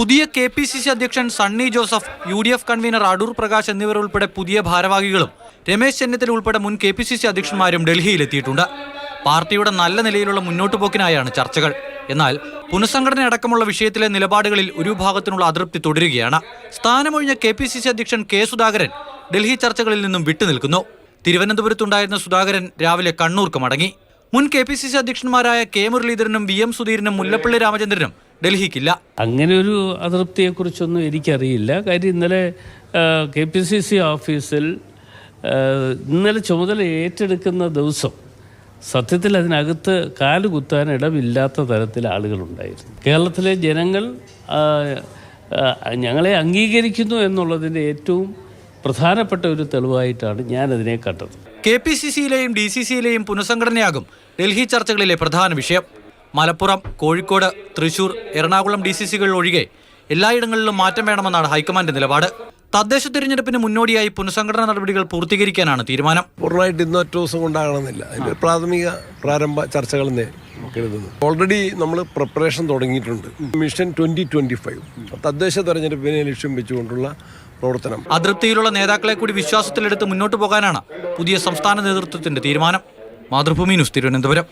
പുതിയ K P C C അധ്യക്ഷൻ Sunny Joseph U D F convener Adoor Prakash എന്നിവരുൾപ്പെടെ പുതിയ ഭാരവാഹികളും രമേശ് ചെന്നിത്തല ഉൾപ്പെടെ മുൻ കെ പി സി സി അധ്യക്ഷന്മാരും ഡൽഹിയിലെത്തിയിട്ടുണ്ട് പാർട്ടിയുടെ നല്ല നിലയിലുള്ള മുന്നോട്ടുപോക്കിനായാണ് ചർച്ചകൾ. എന്നാൽ പുനഃസംഘടന അടക്കമുള്ള വിഷയത്തിലെ നിലപാടുകളിൽ ഒരു ഭാഗത്തിനുള്ള അതൃപ്തി തുടരുകയാണ്. സ്ഥാനമൊഴിഞ്ഞ കെ പി സി സി അധ്യക്ഷൻ കെ സുധാകരൻ ഡൽഹി ചർച്ചകളിൽ നിന്നും വിട്ടുനിൽക്കുന്നു. തിരുവനന്തപുരത്തുണ്ടായിരുന്ന സുധാകരൻ രാവിലെ കണ്ണൂർക്ക് മടങ്ങി. മുൻ കെ പി സി സി അധ്യക്ഷന്മാരായ കെ മുരളീധരനും വി എം സുധീരനും മുല്ലപ്പള്ളി രാമചന്ദ്രനും ഡൽഹിക്കില്ല. അങ്ങനെ ഒരു അതൃപ്തിയെക്കുറിച്ചൊന്നും എനിക്കറിയില്ല. കാര്യം ഇന്നലെ കെ പി സി സി ഓഫീസിൽ ഇന്നലെ ചുമതല ഏറ്റെടുക്കുന്ന ദിവസം സത്യത്തിൽ അതിനകത്ത് കാൽ കുത്താൻ ഇടമില്ലാത്ത തരത്തിൽ ആളുകളുണ്ടായിരുന്നു. കേരളത്തിലെ ജനങ്ങൾ ഞങ്ങളെ അംഗീകരിക്കുന്നു എന്നുള്ളതിന്റെ ഏറ്റവും പ്രധാനപ്പെട്ട ഒരു തെളിവായിട്ടാണ് ഞാനതിനെ കണ്ടത്. കെ പി സി സിയിലെയും ഡി സി സിയിലെയും പുനഃസംഘടനയാകും ഡൽഹി ചർച്ചകളിലെ പ്രധാന വിഷയം. മലപ്പുറം കോഴിക്കോട് തൃശൂർ എറണാകുളം ഡി സി സികൾ ഒഴികെ എല്ലായിടങ്ങളിലും മാറ്റം വേണമെന്നാണ് ഹൈക്കമാൻഡ് നിലപാട്. തദ്ദേശ തിരഞ്ഞെടുപ്പിന് മുന്നോടിയായി പുനഃസംഘടന നടപടികൾ പൂർത്തീകരിക്കാനാണ് തീരുമാനം. പൂർണമായിട്ട് ഇന്ന് ഒറ്റ ദിവസം കൊണ്ടാകണമെന്നില്ല. അതിന്റെ പ്രാഥമിക പ്രാരംഭ ചർച്ചകൾ തന്നെ കരുതുന്നു ഓൾറെഡി നമ്മൾ പ്രിപ്പറേഷൻ തുടങ്ങിയിട്ടുണ്ട്. മിഷൻ ട്വന്റി ട്വന്റി ഫൈവ് തദ്ദേശ തെരഞ്ഞെടുപ്പിനെ ലക്ഷ്യം വെച്ചുകൊണ്ടുള്ള പ്രവർത്തനം. അതൃപ്തിയിലുള്ള നേതാക്കളെ കൂടി വിശ്വാസത്തിലെടുത്ത് മുന്നോട്ട് പോകാനാണ് പുതിയ സംസ്ഥാന നേതൃത്വത്തിന്റെ തീരുമാനം. മാതൃഭൂമി ന്യൂസ് തിരുവനന്തപുരം.